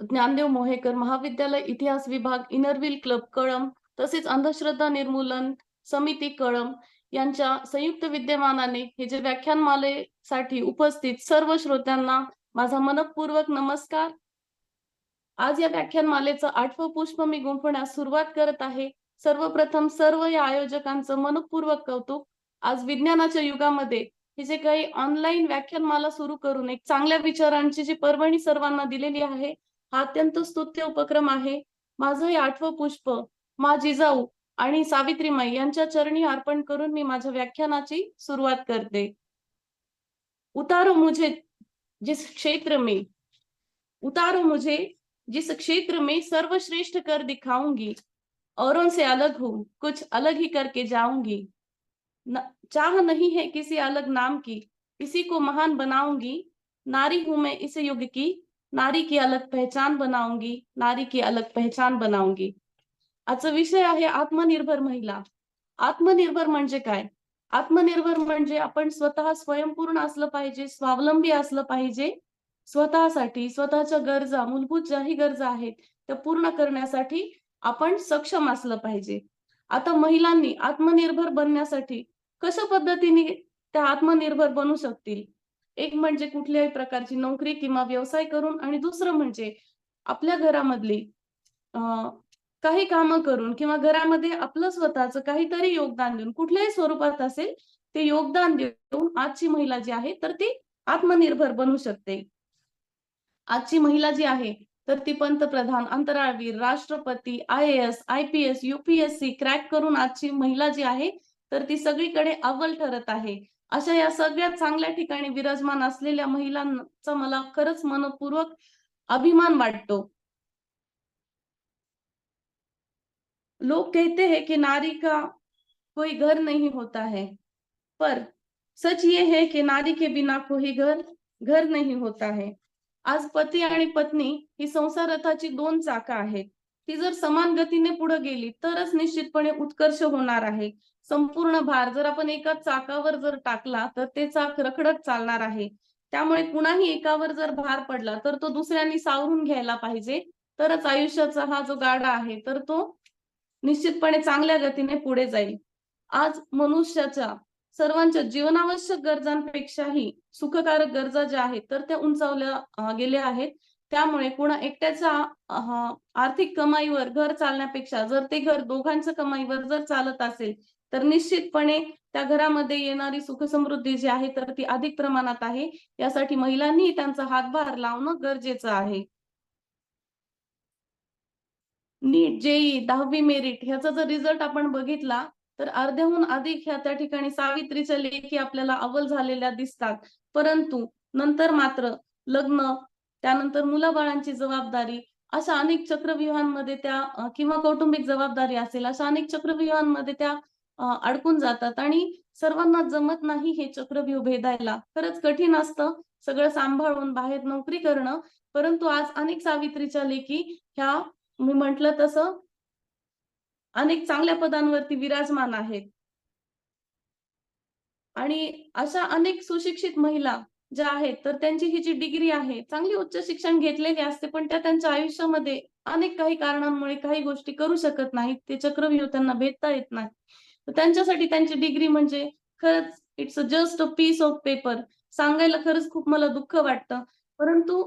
ज्ञानदेव मोहेकर महाविद्यालय इतिहास विभाग इनरविल क्लब कळम तसेच अंधश्रद्धा निर्मूलन समिती कळम यांच्या संयुक्त विद्यमानाने हे जे व्याख्यानमालेसाठी उपस्थित सर्व श्रोत्यांना माझा मनपूर्वक नमस्कार. आज या व्याख्यानमालेचं आठवं पुष्प मी गुंफण्यास सुरुवात करत आहे. सर्वप्रथम सर्व या आयोजकांचं मनपूर्वक कौतुक. आज विज्ञानाच्या युगामध्ये हे जे काही ऑनलाईन व्याख्यानमाला सुरू करून एक चांगल्या विचारांची जी पर्वणी सर्वांना दिलेली आहे हा अत्यंत स्तुत्य उपक्रम आहे. माझं हे आठवं पुष्प मा जिजाऊ आणि सावित्रीमाई यांच्या चरणी अर्पण करून मी माझ्या व्याख्यानाची सुरुवात करते. उतारो मुझे जिस क्षेत्र में उतारो मुझे जिस क्षेत्र में सर्वश्रेष्ठ कर दिखाऊंगी औरों से अलग हूँ कुछ अलग ही करके जाऊंगी। न, चाह नहीं है किसी अलग नाम की किसी को महान बनाऊंगी नारी हूं मैं इस युग की नारी की अलग पहचान बनाऊंगी नारी की अलग पहचान बनाऊंगी. आजचा विषय आहे आत्मनिर्भर महिला. आत्मनिर्भर म्हणजे काय? आत्मनिर्भर म्हणजे आपण स्वतः स्वयंपूर्ण असलं पाहिजे स्वावलंबी असलं पाहिजे. स्वतःसाठी स्वतःच्या गरजा मूलभूत ज्याही गरजा आहेत त्या पूर्ण करण्यासाठी आपण सक्षम असलं पाहिजे. आता महिलांनी आत्मनिर्भर बनण्यासाठी कशा पद्धतीने त्या आत्मनिर्भर बनू शकतील? एक म्हणजे कुठल्याही प्रकारची नोकरी किंवा व्यवसाय करून आणि दुसरं म्हणजे आपल्या घरामधली काही कामं करून किंवा घरामध्ये आपलं स्वतःचं काहीतरी योगदान देऊन कुठल्याही स्वरूपात असेल ते योगदान देऊन आजची महिला जी आहे तर ती आत्मनिर्भर बनू शकते. आजची महिला जी आहे तर ती पंतप्रधान अंतराळवीर राष्ट्रपती I S I P S UPSC crack करून आजची महिला जी आहे तर ती सगळीकडे अव्वल ठरत आहे. अशा या सगळ्यात चांगल्या ठिकाणी विराजमान असलेल्या महिलांचा मला खरंच मनपूर्वक अभिमान वाटतो. लोग कहते हैं कि नारी का कोई घर नहीं होता है पर सच ये है कि नारी के बिना कोई घर घर नहीं होता है. आज पती आणि पत्नी ही संसार रथाची दोन चाका आहेत. ती जर समान गतीने पुढे गेली तरच निश्चितपणे उत्कर्ष होणार आहे. संपूर्ण भार जर आपण एका चाकावर जर टाकला तर ते चाक रखडत चालणार आहे. त्यामुळे कुणाही एकावर जर भार पडला तर तो दुसऱ्यांनी सावरून घ्यायला पाहिजे. तरच आयुष्याचा हा जो गाडा आहे तर तो निश्चितपणे चांगल्या गतीने पुढे जाईल. आज मनुष्याच्या सर्वांच्या जीवनावश्यक गरजांपेक्षाही सुखकारक गरजा ज्या आहेत तर त्या उंचावल्या गेल्या आहेत. त्यामुळे कुणा एकट्याच्या आर्थिक कमाईवर घर चालण्यापेक्षा जर ते घर दोघांच्या कमाईवर जर चालत असेल तर निश्चितपणे त्या घरामध्ये येणारी सुखसमृद्धी जी आहे तर ती अधिक प्रमाणात आहे. यासाठी महिलांनी त्यांचा हातभार लावणं गरजेचं आहे. नीट जेई दहावी मेरिट ह्याचा जर रिझल्ट आपण बघितला तर अर्ध्याहून अधिक ह्या त्या ठिकाणी सावित्रीच्या लेखी आपल्याला अव्वल झालेल्या दिसतात. परंतु नंतर मात्र लग्न त्यानंतर मुलाबाळांची जबाबदारी अशा अनेक चक्रव्यूहांमध्ये त्या किंवा कौटुंबिक जबाबदारी असेल अशा अनेक चक्रव्यूहांमध्ये त्या अडकून जातात. आणि सर्वांना जमत नाही हे चक्रव्यूह भेदायला. खरंच कठीण असतं सगळं सांभाळून बाहेर नोकरी करणं. परंतु आज अनेक सावित्रीच्या लेखी ह्या मी म्हंटल तसं अनेक चांगल्या पदांवरती विराजमान आहेत. आणि अशा अनेक सुशिक्षित महिला ज्या आहेत तर त्यांची ही जी डिग्री आहे चांगली उच्च शिक्षण घेतलेली असते पण त्या त्यांच्या आयुष्यामध्ये अनेक काही कारणांमुळे काही गोष्टी करू शकत नाहीत. ते चक्रव्यूह त्यांना भेटता येत नाही. तर त्यांच्यासाठी त्यांची डिग्री म्हणजे खरंच it's a just a piece of paper सांगायला खरंच खूप मला दुःख वाटतं. परंतु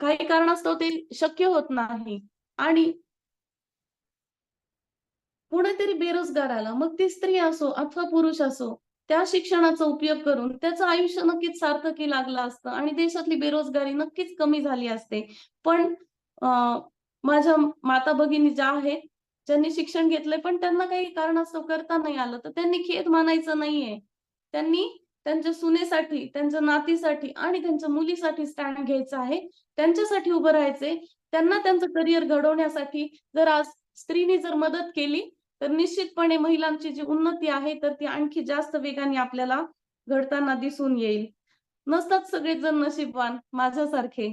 काही कारणास्तव ते शक्य होत नाही. आणि कुणीतरी बेरोजगार आला मग ती स्त्री असो अथवा पुरुष असो त्या शिक्षणाचा उपयोग करून त्याचं आयुष्य नक्कीच सार्थकी लागलं असतं आणि देशातली बेरोजगारी नक्कीच कमी झाली असते. पण माझ्या माता भगिनी ज्या आहेत ज्यांनी शिक्षण घेतलंय पण त्यांना काही कारणास्तव करता नाही आलं. तर त्यांनी खेद मानायचं नाहीये. त्यांनी त्यांच्या सुनेसाठी त्यांच्या नातीसाठी आणि त्यांच्या मुलीसाठी स्टँड घ्यायचं आहे. त्यांच्यासाठी उभं राहायचंय. त्यांना त्यांचं करिअर घडवण्यासाठी जर आज स्त्रीने जर मदत केली तर निश्चितपणे महिलांची जी उन्नती आहे तर ती आणखी जास्त वेगाने आपल्याला घडताना दिसून येईल. नसतात सगळेजण नशीबवान माझ्यासारखे.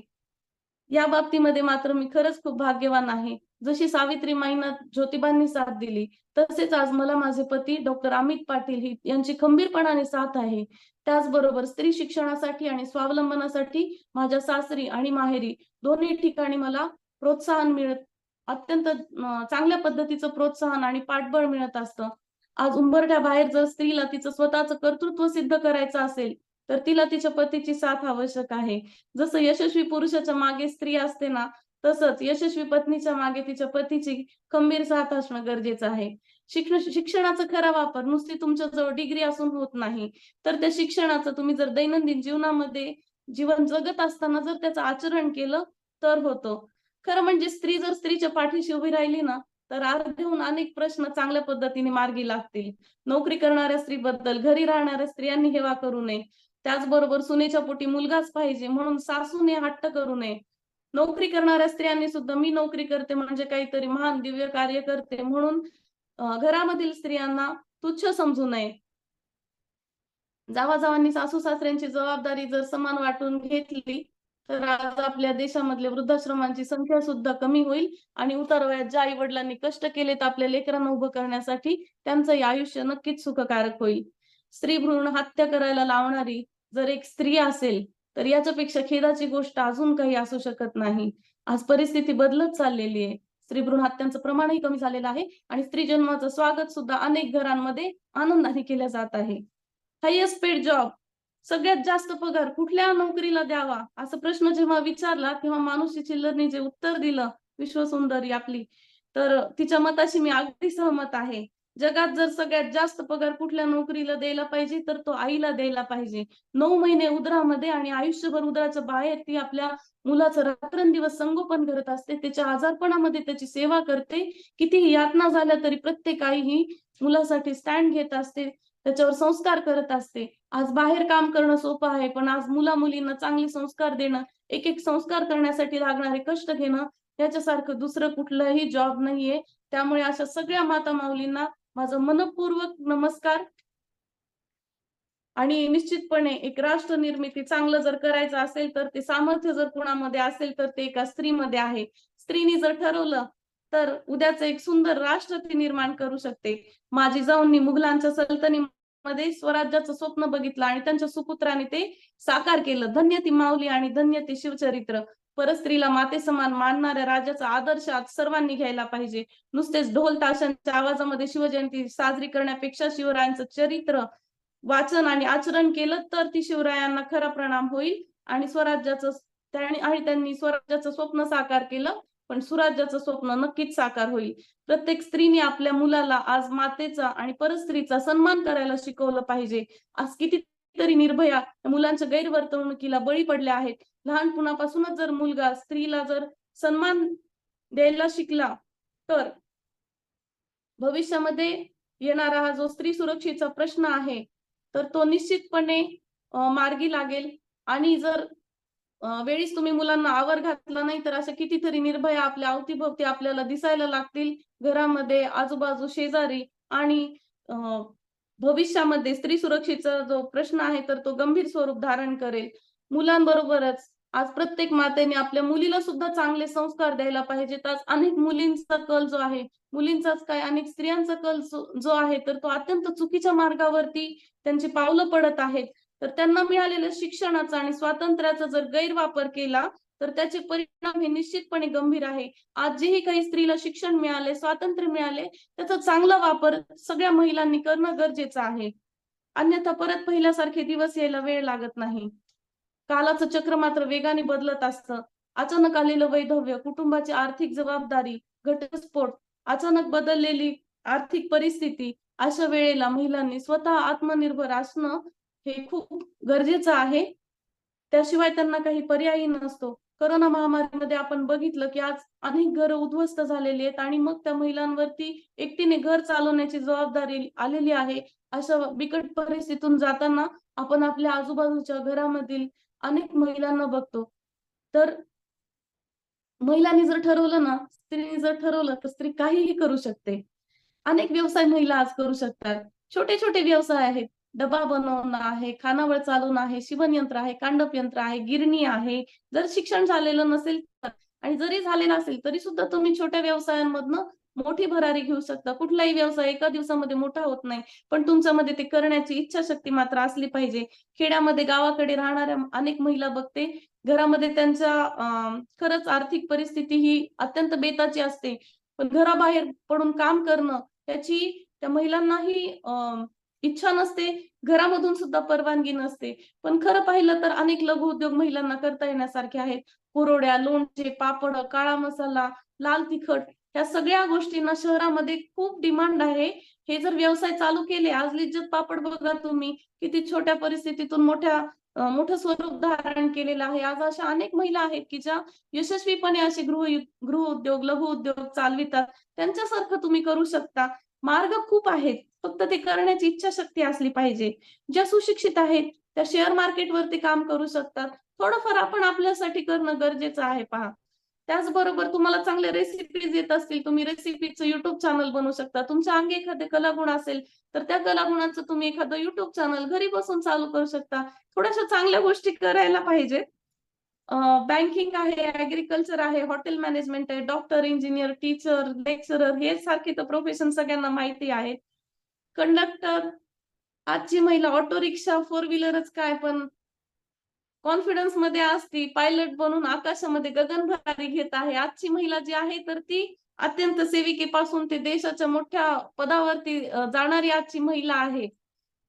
या बाबतीमध्ये मात्र मी खरंच खूप भाग्यवान आहे. जशी सावित्री माईंना ज्योतिबांनी साथ दिली तसेच आज मला माझे पती डॉक्टर अमित पाटील ही यांची खंबीरपणाने साथ आहे. त्याचबरोबर स्त्री शिक्षणासाठी आणि स्वावलंबनासाठी माझ्या सासरी आणि माहेरी दोन्ही ठिकाणी मला प्रोत्साहन मिळत अत्यंत चांगल्या पद्धतीचं प्रोत्साहन आणि पाठबळ मिळत असतं. आज उंबरठ्या बाहेर जर स्त्रीला तिचं स्वतःचं कर्तृत्व सिद्ध करायचं असेल तर तिला तिच्या पतीची साथ आवश्यक आहे. जसं यशस्वी पुरुषाच्या मागे स्त्री असते ना तसंच यशस्वी पत्नीच्या मागे तिच्या पतीची खंबीर साथ असणं गरजेचं आहे. शिक्षण शिक्षणाचा खरा वापर नुसती तुमच्या जवळ डिग्री असून होत नाही तर त्या शिक्षणाचं तुम्ही जर दैनंदिन जीवनामध्ये जीवन जगत असताना जर त्याचं आचरण केलं तर होतं. खरं म्हणजे स्त्री जर स्त्रीच्या पाठीशी उभी राहिली ना तर अर्ध्याहून अनेक प्रश्न चांगल्या पद्धतीने मार्गी लागतील. नोकरी करणाऱ्या स्त्रीबद्दल घरी राहणाऱ्या स्त्रियांनी हेवा करू नये. त्याचबरोबर सुनेच्या पोटी मुलगाच पाहिजे म्हणून सासूने हट्ट करू नये. नोकरी करणाऱ्या स्त्रियांनी सुद्धा मी नोकरी करते म्हणजे काहीतरी महान दिव्य कार्य करते म्हणून घरामधील स्त्रियांना तुच्छ समजू नये. जावाजावांनी सासू सासऱ्यांची जबाबदारी जर समान वाटून घेतली तर आज आपल्या देशामधल्या वृद्धाश्रमांची संख्या सुद्धा कमी होईल आणि उतार वयात ज्या आई वडिलांनी कष्ट केलेत आपल्या लेकरांना उभं करण्यासाठी त्यांचंही आयुष्य नक्कीच सुखकारक होईल. स्त्री भ्रूण हत्या करायला लावणारी जर एक स्त्री असेल तर याच्यापेक्षा खेदाची गोष्ट अजून काही असू शकत नाही. आज परिस्थिती बदलत चाललेली आहे. स्त्री भ्रूण हत्यांचं प्रमाणही कमी झालेलं आहे आणि स्त्री जन्माचं स्वागत सुद्धा अनेक घरांमध्ये आनंदाने केलं जात आहे. हायएस्ट पेड जॉब सगळ्यात जास्त पगार कुठल्या नोकरीला द्यावा? असा प्रश्न जेव्हा विचारला तेव्हा मानुषी चिल्लरने जे उत्तर दिलं विश्वसुंदरी आपली. तर तिच्या मताशी मी अगदी सहमत आहे. जगात जर सगळ्यात जास्त पगार कुठल्या नोकरीला द्यायला पाहिजे तर तो आईला द्यायला पाहिजे. नऊ महिने उदरामध्ये आणि आयुष्यभर उदराच्या बाहेर ती आपल्या मुलाचं रात्रंदिवस संगोपन करत असते त्याच्या आजारपणामध्ये त्याची सेवा करते. कितीही यातना झाल्या तरी प्रत्येक आई ही मुलासाठी स्टँड घेत असते त्याच्यावर संस्कार करत असते. आज बाहेर काम करणं सोपं आहे पण आज मुला मुलींना चांगले संस्कार देणं एक एक संस्कार करण्यासाठी लागणारे कष्ट घेणं याच्यासारखं दुसरं कुठलंही जॉब नाहीये. त्यामुळे अशा सगळ्या माता माऊलींना माझं मनपूर्वक नमस्कार. आणि निश्चितपणे एक राष्ट्र निर्मिती चांगलं जर करायचं असेल तर ते सामर्थ्य जर कुणामध्ये असेल तर ते एका स्त्रीमध्ये आहे. स्त्रीने जर ठरवलं तर उद्याचं एक सुंदर राष्ट्र ती निर्माण करू शकते. माझी जाऊननी मुघलांच्या सल्तनीमध्ये स्वराज्याचं स्वप्न बघितलं आणि त्यांच्या सुपुत्राने ते साकार केलं. धन्य ती माऊली आणि धन्य ते शिवचरित्र. परस्त्रीला माते समान मानणाऱ्या राजाचा आदर्श आज सर्वांनी घ्यायला पाहिजे. नुसतेच ढोल ताशांच्या आवाजामध्ये शिवजयंती साजरी करण्यापेक्षा शिवरायांचं चरित्र वाचन आणि आचरण केलं तर ती शिवरायांना खरा प्रणाम होईल. आणि स्वराज्याचं त्याने आणि त्यांनी स्वराज्याचं स्वप्न साकार केलं पण सुराज्याचं स्वप्न नक्कीच साकार होईल. प्रत्येक स्त्रीने आपल्या मुलाला आज मातेचा आणि परस्त्रीचा सन्मान करायला शिकवलं पाहिजे. आज कितीतरी निर्भया मुलांच्या गैरवर्तणुकीला बळी पडल्या आहेत. लहानपणापासूनच जर मुलगा स्त्रीला जर सन्मान द्यायला शिकला तर भविष्यामध्ये येणारा हा जो स्त्री सुरक्षेचा प्रश्न आहे तर तो निश्चितपणे मार्गी लागेल. आणि जर वेळीच तुम्ही मुलांना आवर घातला नाही तर अशा कितीतरी निर्भया आपल्या अवतीभोवती आपल्याला दिसायला लागतील. घरामध्ये आजूबाजू शेजारी आणि भविष्यामध्ये स्त्री सुरक्षेचा जो प्रश्न आहे तर तो गंभीर स्वरूप धारण करेल. मुलांबरोबरच. आज प्रत्येक मातेने आपल्या मुलीला सुद्धा चांगले संस्कार द्यायला पाहिजेत. आज अनेक मुलींचा कल जो आहे मुलींचाच काय अनेक स्त्रियांचा कल जो आहे तर तो अत्यंत चुकीच्या मार्गावरती त्यांची पावलं पडत आहेत. तर त्यांना मिळालेल्या शिक्षणाचा आणि स्वातंत्र्याचा जर गैरवापर केला तर त्याचे परिणाम हे निश्चितपणे गंभीर आहे. आज जेही काही स्त्रीला शिक्षण मिळाले स्वातंत्र्य मिळाले त्याचा चांगला वापर सगळ्या महिलांनी करणं गरजेचं आहे. अन्यथा परत पहिल्यासारखे दिवस यायला वेळ लागत नाही. कालाचं चक्र मात्र वेगाने बदलत असतं. अचानक आलेलं वैधव्य कुटुंबाची आर्थिक जबाबदारी घटस्फोट अचानक बदललेली आर्थिक परिस्थिती अशा वेळेला महिलांनी स्वतः आत्मनिर्भर असणं हे खूप गरजेचं आहे. त्याशिवाय त्यांना काही पर्यायी नसतो. करोना महामारीमध्ये आपण बघितलं की आज अनेक घरं उद्ध्वस्त झालेली आहेत आणि मग त्या महिलांवरती एकटीने घर चालवण्याची जबाबदारी आलेली आहे. अशा बिकट परिस्थितीतून जाताना आपण आपल्या आजूबाजूच्या घरामधील अनेक महिलांना बघतो. तर महिलांनी जर ठरवलं ना स्त्रीने जर ठरवलं तर स्त्री काहीही करू शकते. अनेक व्यवसाय महिला आज करू शकतात. छोटे छोटे व्यवसाय आहेत. डबा बनवणं आहे खानावळ चालवणं आहे शिवणयंत्र आहे कांडप यंत्र आहे गिरणी आहे. जर शिक्षण झालेलं नसेल तर आणि जरी झालेलं असेल तरी सुद्धा तुम्ही छोट्या व्यवसायांमधनं मोठी भरारी घेऊ शकता. कुठलाही व्यवसाय एका दिवसामध्ये मोठा होत नाही. पण तुमच्यामध्ये ते करण्याची इच्छाशक्ती मात्र असली पाहिजे. खेड्यामध्ये गावाकडे राहणाऱ्या अनेक महिला बघते. घरामध्ये त्यांच्या खरंच आर्थिक परिस्थिती ही अत्यंत बेताची असते. पण घराबाहेर पडून काम करणं त्याची त्या महिलांनाही अं, इच्छा नसते. घरामधून सुद्धा परवानगी नसते. पण खरं पाहिलं तर अनेक लघु उद्योग महिलांना करता येण्यासारखे आहेत. कुरोड्या लोणचे पापड काळा मसाला लाल तिखट ह्या सगळ्या गोष्टींना शहरामध्ये खूप डिमांड आहे. हे जर व्यवसाय चालू केले आज लिज्जत पापड बघा तुम्ही किती छोट्या परिस्थितीतून मोठ्या मोठं स्वरूप धारण केलेलं आहे. आज अशा अनेक महिला आहेत की ज्या यशस्वीपणे असे गृह गृह उद्योग लघु उद्योग चालवितात. त्यांच्यासारखं तुम्ही करू शकता. मार्ग खूप आहेत. फक्त ते करण्याची इच्छाशक्ती असली पाहिजे. ज्या सुशिक्षित आहेत त्या शेअर मार्केटवरती काम करू शकतात. थोडंफार आपण आपल्यासाठी करणं गरजेचं आहे पहा. त्याचबरोबर तुम्हाला चांगले रेसिपीज येत असतील तुम्ही रेसिपीचं युट्यूब चॅनल बनवू शकता. तुमच्या अंगी एखादे कलागुण असेल तर त्या कलागुणाचं तुम्ही एखादं युट्यूब चॅनल घरी बसून चालू करू शकता. थोड्याशा चांगल्या गोष्टी करायला पाहिजे. बँकिंग आहे ऍग्रिकल्चर आहे हॉटेल मॅनेजमेंट आहे डॉक्टर इंजिनियर टीचर लेक्चरर हे सारखे तर प्रोफेशन सगळ्यांना माहिती आहेत कंडक्टर आजची महिला ऑटो रिक्षा फोर व्हीलरच काय पण कॉन्फिडन्समध्ये असती पायलट बनून आकाशामध्ये गगनभारी घेत आहे. आजची महिला जी आहे तर ती अत्यंत सेविकेपासून ते देशाच्या मोठ्या पदावरती जाणारी आजची महिला आहे.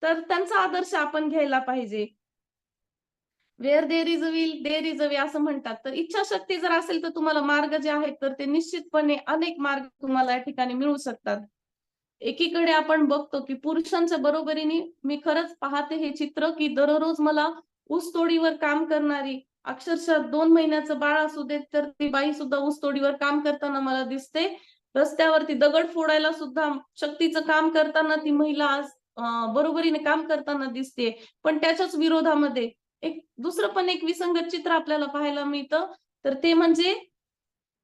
तर त्यांचा आदर्श आपण घ्यायला पाहिजे. Where there is will there is way असं म्हणतात. तर इच्छाशक्ती जर असेल तर तुम्हाला मार्ग जे आहेत तर ते निश्चितपणे अनेक मार्ग तुम्हाला या ठिकाणी मिळू शकतात. एकीकडे आपण बघतो की पुरुषांच्या बरोबरीने मी खरंच पाहते हे चित्र की दररोज मला ऊसतोडीवर काम करणारी अक्षरशः दोन महिन्याचं बाळ असू देत तर ती बाई सुद्धा ऊसतोडीवर काम करताना मला दिसते. रस्त्यावरती दगड फोडायला सुद्धा शक्तीचं काम करताना ती महिला आज बरोबरीने काम करताना दिसते. पण त्याच्याच विरोधामध्ये एक दुसरं पण एक विसंगत चित्र आपल्याला पाहायला मिळतं. तर ते म्हणजे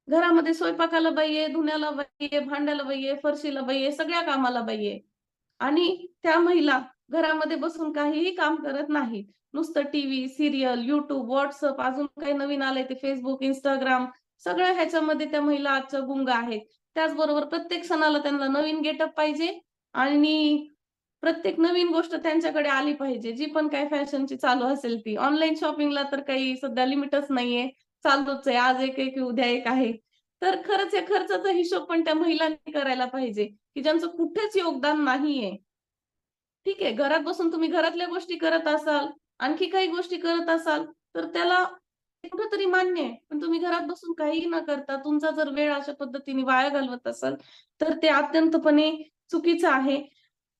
घरामध्ये स्वयंपाकाला बाई आहे धुण्याला बाई आहे भांड्याला बाई आहे फरशीला बाई आहे सगळ्या कामाला बाई आहे आणि त्या महिला घरामध्ये बसून काहीही काम करत नाहीत. नुसतं टीव्ही सिरियल युट्यूब व्हॉट्सअप अजून काही नवीन आलंय ते फेसबुक इंस्टाग्राम सगळ्या ह्याच्यामध्ये त्या महिला आजच्या गुंग आहेत. त्याचबरोबर प्रत्येक सणाला त्यांना नवीन गेटअप पाहिजे आणि प्रत्येक नवीन गोष्ट त्यांच्याकडे आली पाहिजे. जी पण काही फॅशनची चालू असेल ती. ऑनलाईन शॉपिंगला तर काही सध्या लिमिटच नाहीये. चालूच आहे. आज एक एक उद्या एक आहे. तर खरंच या खर्चाचा हिशोब पण त्या महिलांनी करायला पाहिजे की ज्यांचं कुठेच योगदान नाहीये. ठीक आहे घरात बसून तुम्ही घरातल्या गोष्टी करत असाल आणखी काही गोष्टी करत असाल तर त्याला कुठंतरी मान्य आहे. पण तुम्ही घरात बसून काहीही न करता तुमचा जर वेळ अशा पद्धतीने वाया घालवत असाल तर ते अत्यंतपणे चुकीचं आहे.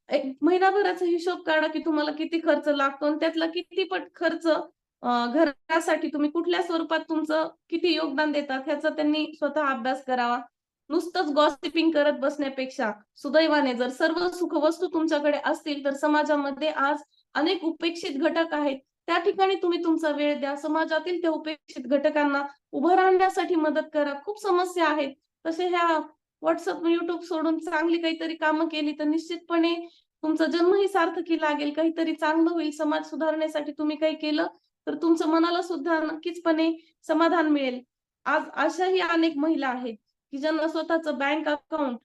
एक महिनाभराचा हिशोब काढा की तुम्हाला किती खर्च लागतो आणि त्यातला किती पट खर्च घरासाठी तुम्ही कुठल्या स्वरूपात तुमचं किती योगदान देतात ह्याचा त्यांनी स्वतः अभ्यास करावा. नुसतंच गॉसिपिंग करत बसण्यापेक्षा सुदैवाने जर सर्व सुखवस्तू तुमच्याकडे असतील तर समाजामध्ये आज अनेक उपेक्षित घटक आहेत. त्या ठिकाणी तुम्ही तुमचा वेळ द्या. समाजातील त्या उपेक्षित घटकांना उभं राहण्यासाठी मदत करा. खूप समस्या आहेत. तसे ह्या व्हॉट्सअप युट्यूब सोडून चांगली काहीतरी कामं केली तर निश्चितपणे तुमचा जन्मही सार्थकी लागेल. काहीतरी चांगलं होईल. समाज सुधारण्यासाठी तुम्ही काही केलं तर तुमचं मनाला सुद्धा नक्कीचपणे समाधान मिळेल. आज अशाही अनेक महिला आहेत. की ज्यांना स्वतःच बँक अकाउंट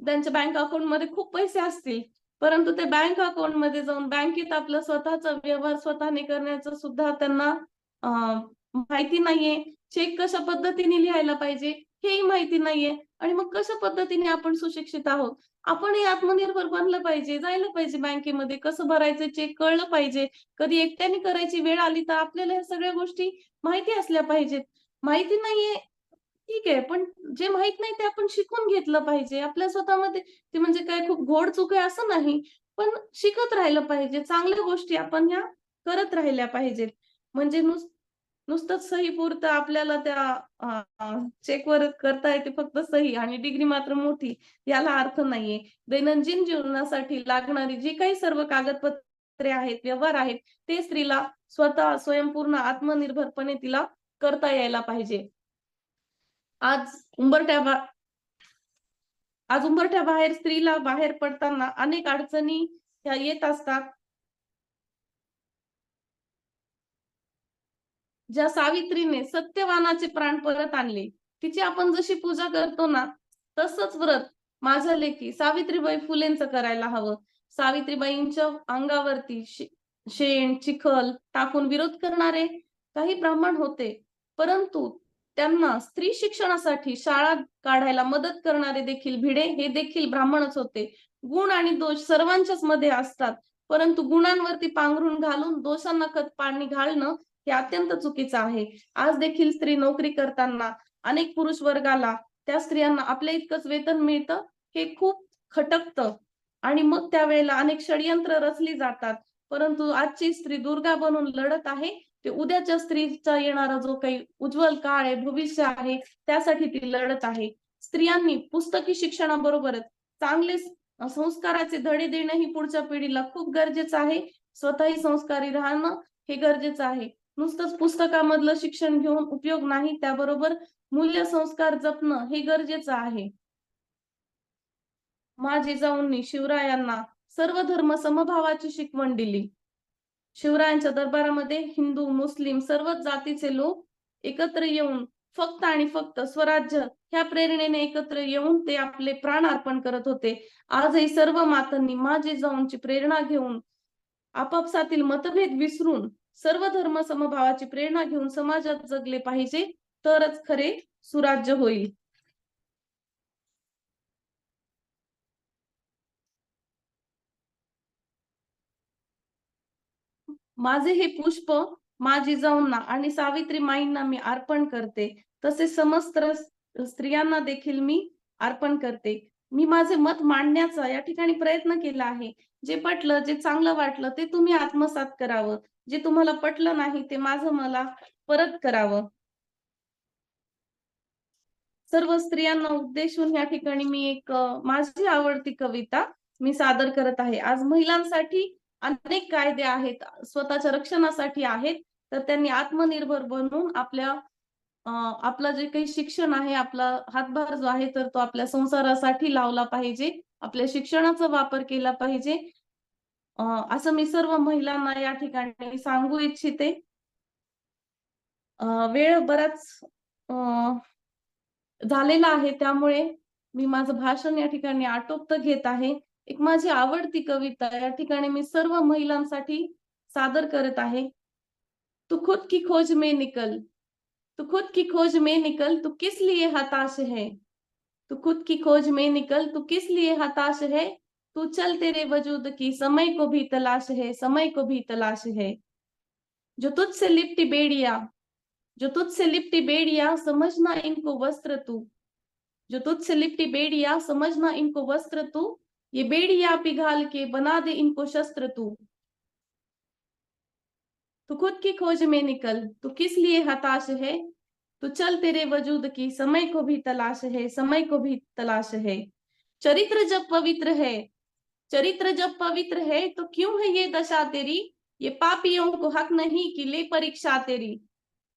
त्यांच्या बँक अकाउंटमध्ये खूप पैसे असतील परंतु ते बँक अकाउंटमध्ये जाऊन बँकेत आपलं स्वतःचा व्यवहार स्वतःने करण्याचं सुद्धा त्यांना माहिती नाहीये. चेक कशा पद्धतीने लिहायला पाहिजे हेही माहिती नाहीये. आणि मग कशा पद्धतीने आपण सुशिक्षित आहोत? आपणही आत्मनिर्भर बनलं पाहिजे जायला पाहिजे बँकेमध्ये कसं भरायचं चेक कळलं पाहिजे. कधी एकट्याने करायची वेळ आली तर आपल्याला ह्या सगळ्या गोष्टी माहिती असल्या पाहिजेत. माहिती नाहीये ठीक आहे पण जे माहीत नाही ते आपण शिकून घेतलं पाहिजे. आपल्या स्वतःमध्ये ते म्हणजे काय खूप घोड चुक आहे असं नाही पण शिकत राहिलं पाहिजे. चांगल्या गोष्टी आपण ह्या करत राहिल्या पाहिजेत. म्हणजे नुस नुसतंच सही पुरतं आपल्याला त्या चेकवर करता येते फक्त सही आणि डिग्री मात्र मोठी याला अर्थ नाहीये. दैनंदिन जीवनासाठी लागणारी जी काही सर्व कागदपत्रे आहेत व्यवहार आहेत ते स्त्रीला स्वतः स्वयंपूर्ण आत्मनिर्भरपणे तिला करता यायला पाहिजे. आज उंबरठ्या आज उंबरठ्या बाहेर स्त्रीला बाहेर पडताना अनेक अडचणी ह्या येत असतात. ज्या सावित्रीने सत्यवानाचे प्राण परत आणले तिची आपण जशी पूजा करतो ना तसंच व्रत माझ्या लेखी सावित्रीबाई फुलेंचं करायला हवं. सावित्रीबाईंच्या अंगावरती शे- शेण चिखल टाकून विरोध करणारे काही ब्राह्मण होते परंतु त्यांना स्त्री शिक्षणासाठी शाळा काढायला मदत करणारे देखील भिडे हे देखील ब्राह्मणच होते. गुण आणि दोष सर्वांच्याच मध्ये असतात. परंतु गुणांवरती पांघरून घालून दोषांना खत पाणी घालणं हे अत्यंत चुकीचं आहे. आज देखील स्त्री नोकरी करताना अनेक पुरुष वर्गाला त्या स्त्रियांना आपल्या इतकंच वेतन मिळतं हे खूप खटकतं. आणि मग त्यावेळेला अनेक षडयंत्र रचली जातात. परंतु आजची स्त्री दुर्गा बनून लढत आहे. ते उद्याच्या स्त्रीचा येणारा जो काही उज्ज्वल काळ आहे भविष्य आहे त्यासाठी ती लढत आहे. स्त्रियांनी पुस्तकी शिक्षणाबरोबरच चांगले संस्काराचे धडे देणं ही पुढच्या पिढीला खूप गरजेचं आहे. स्वतःही संस्कारी राहणं हे गरजेचं आहे. नुसतंच पुस्तकामधलं शिक्षण घेऊन उपयोग नाही त्याबरोबर मूल्य संस्कार जपणं हे गरजेचं आहे. माझे जाऊंनी शिवरायांना सर्व धर्म समभावाची शिकवण दिली. शिवरायांच्या दरबारामध्ये हिंदू मुस्लिम सर्वच जातीचे लोक एकत्र येऊन फक्त आणि फक्त स्वराज्य ह्या प्रेरणेने एकत्र येऊन ते आपले प्राण अर्पण करत होते. आजही सर्व मातांनी माझी जाऊनची प्रेरणा घेऊन आपापसातील मतभेद विसरून सर्व धर्म समभावाची प्रेरणा घेऊन समाजात जगले पाहिजे तरच खरे सुराज्य होईल. माझे हे पुष्प माझी जाऊंना आणि सावित्री माईंना मी अर्पण करते. तसेच समस्त स्त्रियांना देखील मी अर्पण करते. मी माझे मत मांडण्याचा या ठिकाणी प्रयत्न केला आहे. जे पटलं जे चांगलं वाटलं ते तुम्ही आत्मसात करावं. जे तुम्हाला पटलं नाही ते माझं मला परत करावं. सर्व स्त्रियांना उद्देशून या ठिकाणी मी एक माझी आवडती कविता मी सादर करत आहे. आज महिलांसाठी अनेक कायदे आहेत स्वतःच्या रक्षणासाठी आहेत तर त्यांनी आत्मनिर्भर बनून आपल्या आपला आपलं जे काही शिक्षण आहे आपला हातभार जो आहे तर तो आपल्या संसारासाठी लावला पाहिजे आपल्या शिक्षणाचा वापर केला पाहिजे. असं मी सर्व महिलांना या ठिकाणी सांगू इच्छिते. वेळ बराच झालेला आहे त्यामुळे मी माझं भाषण या ठिकाणी आटोपत घेत आहे. एक माझी आवडती कविता या ठिकाणी मी सर्व महिलांसाठी सादर करत आहे. तू खुद की खोज में निकल, तू खुद की खोज में निकल, तू किस लिए हताश है? तू खुद की खोज में निकल, तू किस लिए हताश है? तू चल तेरे वजूद की, समय को भी तलाश है, समय को भी तलाश है। जो तुझसे लिपटी बेड़िया, जो तुझसे लिपटी बेड़िया, समझना इनको वस्त्र तू। जो तुझसे लिपटी बेड़िया, समझना इनको वस्त्र तू ये बेड़िया पिघाल के बना दे इनको शस्त्र तू। तू खुद की खोज में निकल, तू किस लिए हताश है? तू चल तेरे वजूद की, समय को भी तलाश है, समय को भी तलाश है। चरित्र जब पवित्र है, चरित्र जब पवित्र है तो क्यों है ये दशा तेरी? ये पापियों को हक नहीं कि ले परीक्षा तेरी।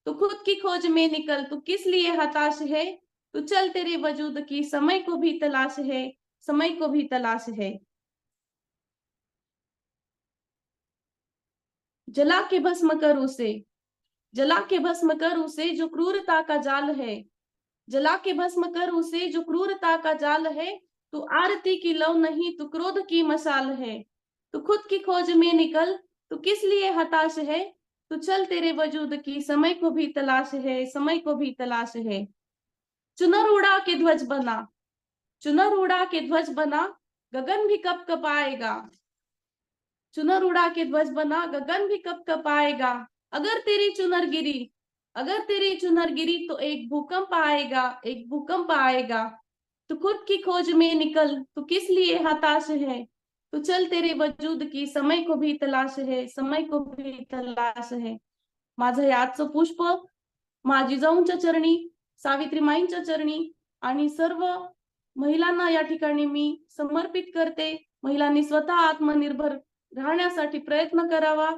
तू खुद की खोज में निकल, तू किस लिए हताश है? तू चल तेरे वजूद की, समय को भी तलाश है। समय को भी तलाश है। जला के भस्म कर उसे, जला के भस्म कर उसे जो क्रूरता का जाल है। जला के भस्म कर उसे जो क्रूरता का जाल है, तू आरती की लव नहीं, तू क्रोध की मशाल है। तू खुद की खोज में निकल, तू किस लिए हताश है? तू चल तेरे वजूद की, समय को भी तलाश है, समय को भी तलाश है। चुनर उड़ा के ध्वज बना चुनर उड़ा के ध्वज बना गगन भी कब कब आएगा चुनर उड़ा के ध्वज बना गगन भी कब कपाएगा। आएगा अगर तेरी चुनर गिरी अगर तेरी चुनर गिरी तो एक भूकंप आएगा एक भूकंप आएगा। तू खुद की खोज में निकल तू किस लिए हताश है? तू चल तेरे वजूद की समय को भी तलाश है समय को भी तलाश है। माझं हे पुष्प माझी जाऊनच्या चरणी सावित्री माईंच्या चरणी आणि सर्व महिलांना या ठिकाणी मी समर्पित करते. महिलांनी स्वतः आत्मनिर्भर राहण्यासाठी प्रयत्न करावा.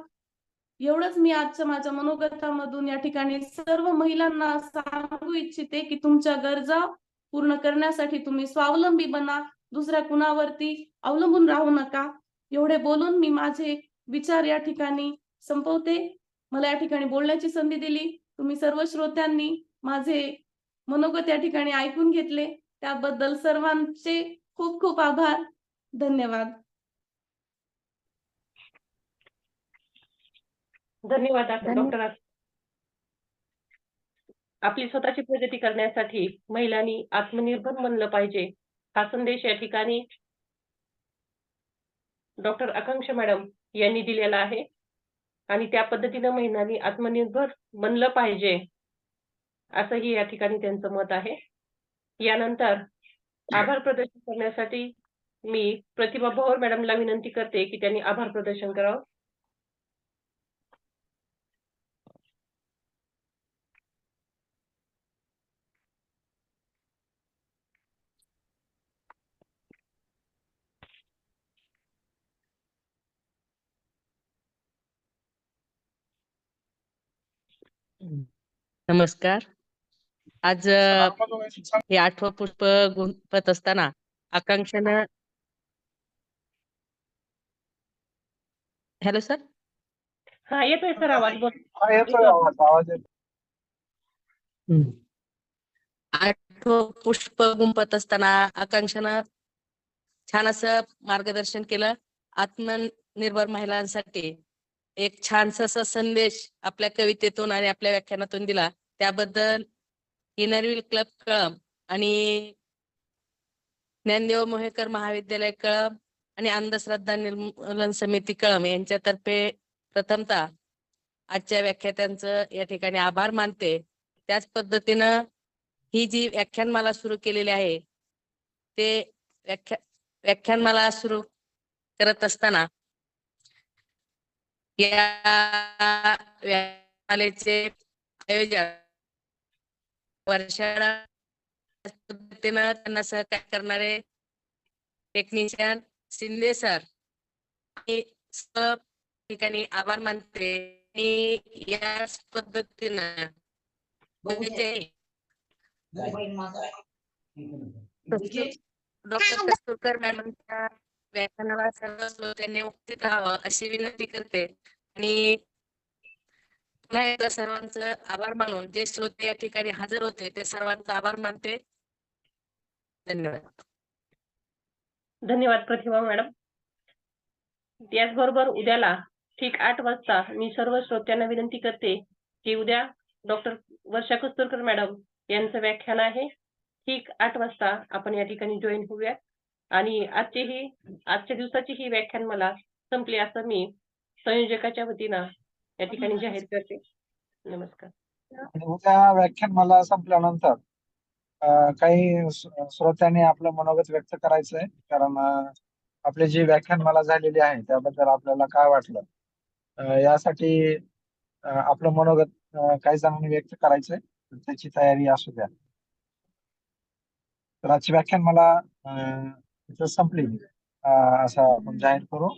एवढंच मी आजच्या माझ्या मनोगतामधून या ठिकाणी सर्व महिलांना सांगू इच्छिते की तुमच्या गरजा पूर्ण करण्यासाठी तुम्ही स्वावलंबी बना. दुसऱ्या कुणावरती अवलंबून राहू नका. एवढे बोलून मी माझे विचार या ठिकाणी संपवते. मला या ठिकाणी बोलण्याची संधी दिली. तुम्ही सर्व श्रोत्यांनी माझे मनोगत या ठिकाणी ऐकून घेतले. त्याबद्दल सर्वांचे खूप खूप आभार. धन्यवाद. धन्यवाद डॉक्टर आपली स्वतःची प्रगती करण्यासाठी महिलांनी आत्मनिर्भर बनलं पाहिजे हा संदेश या ठिकाणी डॉक्टर आकांक्षा मॅडम यांनी दिलेला आहे. आणि त्या पद्धतीनं महिलांनी आत्मनिर्भर बनलं पाहिजे असंही या ठिकाणी त्यांचं मत आहे. यानंतर आभार प्रदर्शन करण्यासाठी मी प्रतिभा भोर मॅडमला विनंती करते की त्यांनी आभार प्रदर्शन करावं. नमस्कार. आज हे आठवं पुष्प गुंफत असताना आकांक्षानं हॅलो सर? हा येतोय सर आवाज बोल. आठवं पुष्प गुंफत असताना आकांक्षानं छान असं मार्गदर्शन केलं. आत्मनिर्भर महिलांसाठी एक छानसा असा संदेश आपल्या कवितेतून आणि आपल्या व्याख्यानातून दिला. त्याबद्दल इनरविल क्लब कळम आणि ज्ञानदेव मोहेकर महाविद्यालय कळम आणि अंधश्रद्धा निर्मूलन समिती कळम यांच्यातर्फे प्रथमतः आजच्या व्याख्यात्यांचं या ठिकाणी आभार मानते. त्याच पद्धतीनं ही जी व्याख्यानमाला सुरू केलेली आहे ते व्याख्या व्याख्यानमाला सुरू करत असताना या व्याख्यानमालेचे आयोजक वर्षाला त्यांना सहकार्य करणारे टेक्निशियन शिंदे सर ठिकाणी आभार मानते. आणि याच पद्धतीनं डॉक्टर कस्तुरकर मॅडमच्या व्याख्यानाला सर्व श्रोत्यांनी उपस्थित राहावं अशी विनंती करते. आणि पुन्हा एकदा सर्वांचं आभार मानून जे श्रोते या ठिकाणी हजर होते ते सर्वांचा आभार मानते. धन्यवाद. धन्यवाद प्रतिभा मॅडम. त्याचबरोबर उद्याला ठीक आठ वाजता मी सर्व श्रोत्यांना विनंती करते की उद्या डॉक्टर वर्षा कस्तुरकर मॅडम यांचं व्याख्यान आहे. ठीक आठ वाजता आपण या ठिकाणी जॉईन होऊया. आणि आजची ही आजच्या दिवसाची ही व्याख्यान मला संपली असं मी संयोजकाच्या वतीनं या ठिकाणी जाहीर करते नमस्कार. उद्या व्याख्यान मला संपल्यानंतर काही श्रोत्यांनी आपलं मनोगत व्यक्त करायचंय. कारण आपले आपली जी व्याख्यान मला झालेली आहे त्याबद्दल आपल्याला काय वाटलं? यासाठी आपलं मनोगत काही जणांनी व्यक्त करायचंय. त्याची तयारी असू द्या. तर आजची व्याख्यान मला संपली. असं आपण जाहीर करू.